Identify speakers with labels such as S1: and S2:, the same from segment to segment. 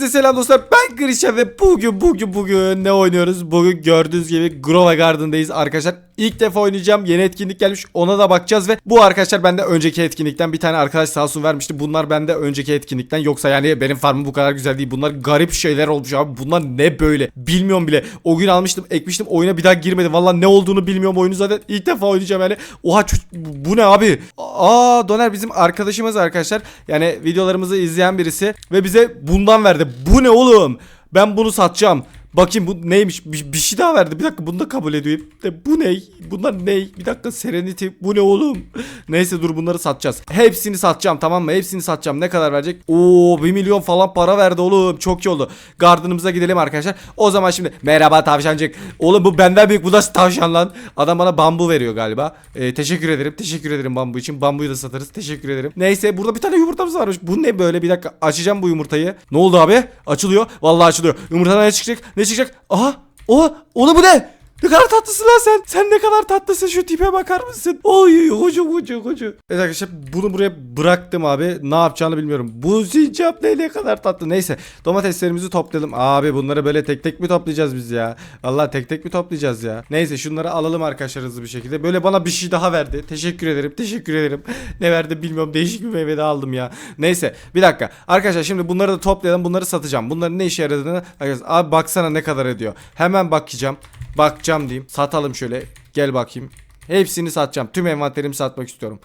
S1: Hepinize selam dostlar. Ben Christian ve bugün bugün bugün ne oynuyoruz? Bugün gördüğünüz gibi Grova Garden'dayız arkadaşlar. İlk defa oynayacağım. Yeni etkinlik gelmiş. Ona da bakacağız ve bu arkadaşlar bende önceki etkinlikten bir tane arkadaş sağ olsun vermişti. Bunlar bende önceki etkinlikten. Yoksa yani benim farmım bu kadar güzel değil. Bunlar garip şeyler olmuş abi. Bunlar ne böyle? Bilmiyorum bile. O gün almıştım, ekmiştim. Oyuna bir daha girmedim. Valla ne olduğunu bilmiyorum. Oyunu zaten ilk defa oynayacağım yani. Oha bu ne abi? Aa Doner bizim arkadaşımız arkadaşlar. Yani videolarımızı izleyen birisi ve bize bundan verdi. Bu ne oğlum? Ben bunu satacağım. Bakayım bu neymiş? Bir, bir şey daha verdi. Bir dakika bunu da kabul ediyorum. De, bu ne? Bunlar ne? Bir dakika Serenity. Bu ne oğlum? Neyse dur bunları satacağız. Hepsini satacağım tamam mı? Hepsini satacağım. Ne kadar verecek? Oo 1 milyon falan para verdi oğlum. Çok iyi oldu. Garden'ımıza gidelim arkadaşlar. O zaman şimdi merhaba tavşancık. Oğlum bu benden büyük. Bu da tavşan lan. Adam bana bambu veriyor galiba. Ee, teşekkür ederim. Teşekkür ederim bambu için. Bambuyu da satarız. Teşekkür ederim. Neyse burada bir tane yumurtamız varmış. Bu ne böyle? Bir dakika açacağım bu yumurtayı. Ne oldu abi? Açılıyor. Vallahi açılıyor. Yumurtadan ne çıkacak? Ne çıkacak? Aha! O! Oğlum bu ne? Ne kadar tatlısın lan sen. Sen ne kadar tatlısın şu tipe bakar mısın? Oy kocu kocu kocu. Evet arkadaşlar bunu buraya bıraktım abi. Ne yapacağını bilmiyorum. Bu sincap ne ne kadar tatlı. Neyse domateslerimizi toplayalım. Abi bunları böyle tek tek mi toplayacağız biz ya? Allah tek tek mi toplayacağız ya? Neyse şunları alalım arkadaşlar hızlı bir şekilde. Böyle bana bir şey daha verdi. Teşekkür ederim. Teşekkür ederim. ne verdi bilmiyorum. Değişik bir meyve de aldım ya. Neyse bir dakika. Arkadaşlar şimdi bunları da toplayalım. Bunları satacağım. Bunların ne işe yaradığını abi baksana ne kadar ediyor. Hemen bakacağım. Bakacağım diyeyim. Satalım şöyle. Gel bakayım. Hepsini satacağım. Tüm envanterimi satmak istiyorum.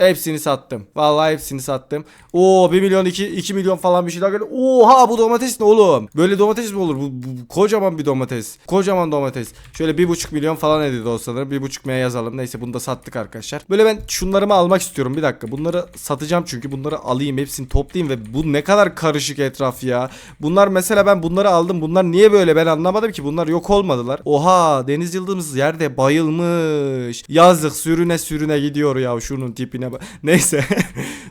S1: Hepsini sattım. Vallahi hepsini sattım. Oo 1 milyon 2, 2 milyon falan bir şey daha geldi. Oha bu domates ne oğlum? Böyle domates mi olur? Bu, bu- kocaman bir domates. Kocaman domates. Şöyle 1,5 milyon falan ediyordu o sanırım. 1,5 M'ye yazalım. Neyse bunu da sattık arkadaşlar. Böyle ben şunlarımı almak istiyorum. Bir dakika. Bunları satacağım çünkü bunları alayım. Hepsini toplayayım ve bu ne kadar karışık etraf ya. Bunlar mesela ben bunları aldım. Bunlar niye böyle ben anlamadım ki. Bunlar yok olmadılar. Oha Deniz Yıldız yerde bayılmış. Yazık sürüne sürüne gidiyor ya şunun tipine Neyse.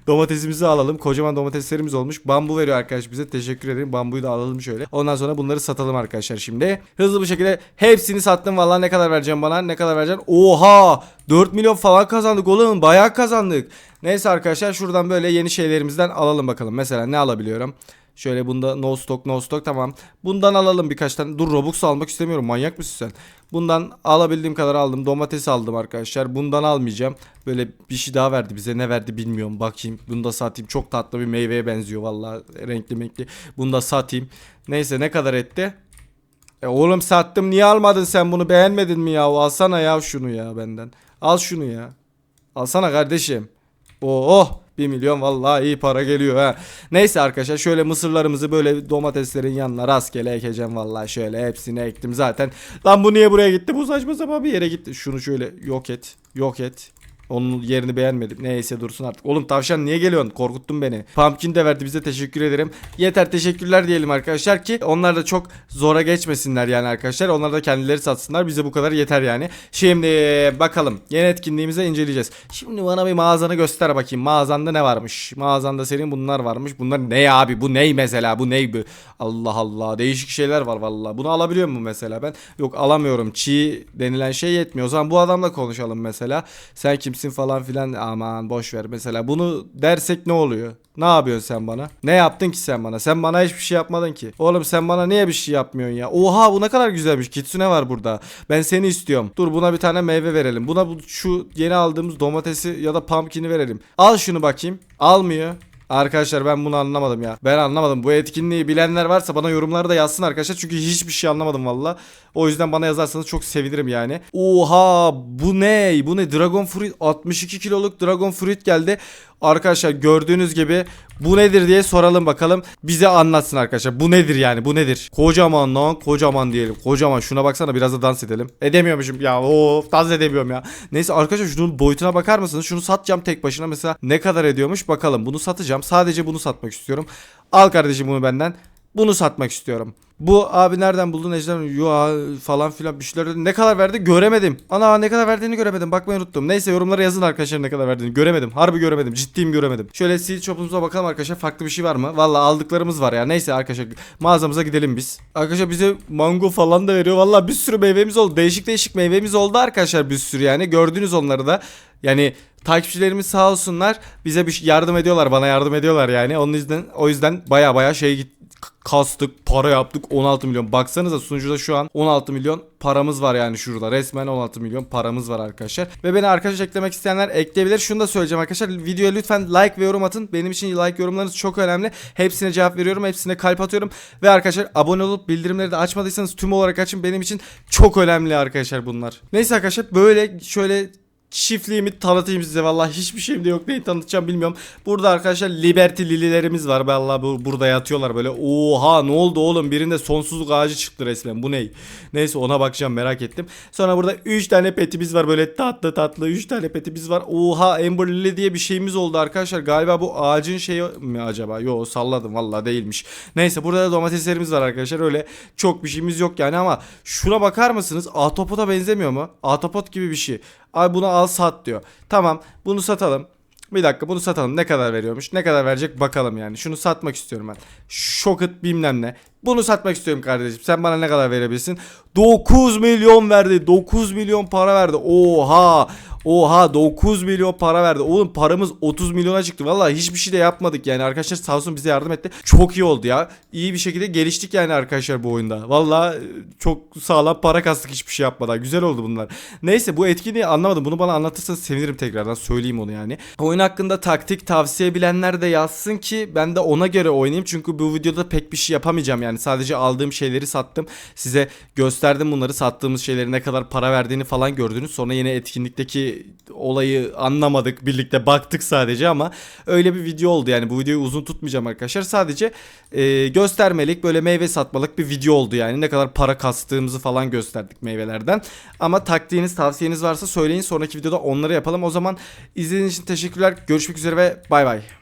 S1: Domatesimizi alalım. Kocaman domateslerimiz olmuş. Bambu veriyor arkadaş bize. Teşekkür ederim. Bambuyu da alalım şöyle. Ondan sonra bunları satalım arkadaşlar şimdi. Hızlı bir şekilde hepsini sattım. Vallahi ne kadar vereceğim bana? Ne kadar vereceksin? Oha! 4 milyon falan kazandık oğlum. Bayağı kazandık. Neyse arkadaşlar şuradan böyle yeni şeylerimizden alalım bakalım. Mesela ne alabiliyorum? Şöyle bunda no stock no stock tamam. Bundan alalım birkaç tane. Dur Robux almak istemiyorum. Manyak mısın sen? Bundan alabildiğim kadar aldım. Domates aldım arkadaşlar. Bundan almayacağım. Böyle bir şey daha verdi bize. Ne verdi bilmiyorum. Bakayım. Bunu da satayım. Çok tatlı bir meyveye benziyor vallahi renkli renkli. Bunu da satayım. Neyse ne kadar etti? E oğlum sattım. Niye almadın sen bunu? Beğenmedin mi ya? Alsana ya şunu ya benden. Al şunu ya. Alsana kardeşim. Oh 1 milyon vallahi iyi para geliyor ha. Neyse arkadaşlar şöyle mısırlarımızı böyle domateslerin yanına rastgele ekeceğim vallahi şöyle hepsini ektim zaten. Lan bu niye buraya gitti? Bu saçma sapan bir yere gitti. Şunu şöyle yok et. Yok et. Onun yerini beğenmedim. Neyse dursun artık. Oğlum tavşan niye geliyorsun? Korkuttun beni. Pumpkin de verdi bize teşekkür ederim. Yeter teşekkürler diyelim arkadaşlar ki onlar da çok zora geçmesinler yani arkadaşlar. Onlar da kendileri satsınlar. Bize bu kadar yeter yani. Şimdi bakalım. Yeni etkinliğimize inceleyeceğiz. Şimdi bana bir mağazanı göster bakayım. Mağazanda ne varmış? Mağazanda senin bunlar varmış. Bunlar ne abi? Bu ney mesela? Bu ney bu? Allah Allah. Değişik şeyler var vallahi. Bunu alabiliyor mu mesela ben? Yok alamıyorum. Çiğ denilen şey yetmiyor. O zaman bu adamla konuşalım mesela. Sen kimsin falan filan. Aman boş ver mesela. Bunu dersek ne oluyor? Ne yapıyorsun sen bana? Ne yaptın ki sen bana? Sen bana hiçbir şey yapmadın ki. Oğlum sen bana niye bir şey yapmıyorsun ya? Oha bu ne kadar güzelmiş. Kitsune var burada. Ben seni istiyorum. Dur buna bir tane meyve verelim. Buna bu, şu yeni aldığımız domatesi ya da pumpkin'i verelim. Al şunu bakayım. Almıyor. Arkadaşlar ben bunu anlamadım ya. Ben anlamadım. Bu etkinliği bilenler varsa bana yorumlarda yazsın arkadaşlar. Çünkü hiçbir şey anlamadım valla. O yüzden bana yazarsanız çok sevinirim yani. Oha bu ne? Bu ne? Dragon Fruit 62 kiloluk Dragon Fruit geldi. Arkadaşlar gördüğünüz gibi bu nedir diye soralım bakalım. Bize anlatsın arkadaşlar. Bu nedir yani? Bu nedir? Kocaman lan kocaman diyelim. Kocaman şuna baksana biraz da dans edelim. Edemiyormuşum ya. Of dans edemiyorum ya. Neyse arkadaşlar şunun boyutuna bakar mısınız? Şunu satacağım tek başına mesela ne kadar ediyormuş bakalım. Bunu satacağım. Sadece bunu satmak istiyorum. Al kardeşim bunu benden. Bunu satmak istiyorum. Bu abi nereden buldun Ejder? Ya falan filan bir şeyler. Ne kadar verdi göremedim. Ana ne kadar verdiğini göremedim. Bakmayı unuttum. Neyse yorumlara yazın arkadaşlar ne kadar verdiğini. Göremedim. Harbi göremedim. Ciddiyim göremedim. Şöyle seed shop'umuza bakalım arkadaşlar. Farklı bir şey var mı? Valla aldıklarımız var ya. Neyse arkadaşlar mağazamıza gidelim biz. Arkadaşlar bize mango falan da veriyor. Valla bir sürü meyvemiz oldu. Değişik değişik meyvemiz oldu arkadaşlar bir sürü yani. Gördünüz onları da. Yani takipçilerimiz sağ olsunlar bize bir şey yardım ediyorlar bana yardım ediyorlar yani onun yüzden o yüzden baya baya şey git kastık para yaptık 16 milyon. Baksanıza sunucuda şu an 16 milyon paramız var yani şurada. Resmen 16 milyon paramız var arkadaşlar. Ve beni arkadaş eklemek isteyenler ekleyebilir. Şunu da söyleyeceğim arkadaşlar. Videoya lütfen like ve yorum atın. Benim için like yorumlarınız çok önemli. Hepsine cevap veriyorum. Hepsine kalp atıyorum. Ve arkadaşlar abone olup bildirimleri de açmadıysanız tüm olarak açın. Benim için çok önemli arkadaşlar bunlar. Neyse arkadaşlar böyle şöyle çiftliğimi tanıtayım size vallahi hiçbir şeyim de yok neyi tanıtacağım bilmiyorum. Burada arkadaşlar Liberty lililerimiz var vallahi bu, burada yatıyorlar böyle. Oha ne oldu oğlum birinde sonsuzluk ağacı çıktı resmen bu ne? Neyse ona bakacağım merak ettim. Sonra burada 3 tane petimiz var böyle tatlı tatlı 3 tane petimiz var. Oha Amber Lily diye bir şeyimiz oldu arkadaşlar. Galiba bu ağacın şeyi mi acaba? Yo salladım vallahi değilmiş. Neyse burada da domateslerimiz var arkadaşlar. Öyle çok bir şeyimiz yok yani ama şuna bakar mısınız? Ahtapota benzemiyor mu? Ahtapot gibi bir şey. Abi bunu al sat diyor. Tamam bunu satalım. Bir dakika bunu satalım. Ne kadar veriyormuş? Ne kadar verecek bakalım yani. Şunu satmak istiyorum ben. Şokıt bilmem ne. Bunu satmak istiyorum kardeşim. Sen bana ne kadar verebilirsin? 9 milyon verdi. 9 milyon para verdi. Oha. Oha 9 milyon para verdi. Oğlum paramız 30 milyona çıktı. Vallahi hiçbir şey de yapmadık yani. Arkadaşlar sağ olsun bize yardım etti. Çok iyi oldu ya. İyi bir şekilde geliştik yani arkadaşlar bu oyunda. Vallahi e, çok sağlam para kastık hiçbir şey yapmadan. Güzel oldu bunlar. Neyse bu etkinliği anlamadım. Bunu bana anlatırsanız sevinirim tekrardan. Söyleyeyim onu yani. Oyun hakkında taktik tavsiye bilenler de yazsın ki ben de ona göre oynayayım. Çünkü bu videoda pek bir şey yapamayacağım yani. Sadece aldığım şeyleri sattım. Size gösterdim bunları. Sattığımız şeyleri ne kadar para verdiğini falan gördünüz. Sonra yine etkinlikteki olayı anlamadık. Birlikte baktık sadece ama öyle bir video oldu yani. Bu videoyu uzun tutmayacağım arkadaşlar. Sadece e, göstermelik böyle meyve satmalık bir video oldu yani. Ne kadar para kastığımızı falan gösterdik meyvelerden. Ama taktiğiniz, tavsiyeniz varsa söyleyin. Sonraki videoda onları yapalım. O zaman izlediğiniz için teşekkürler. Görüşmek üzere ve bay bay.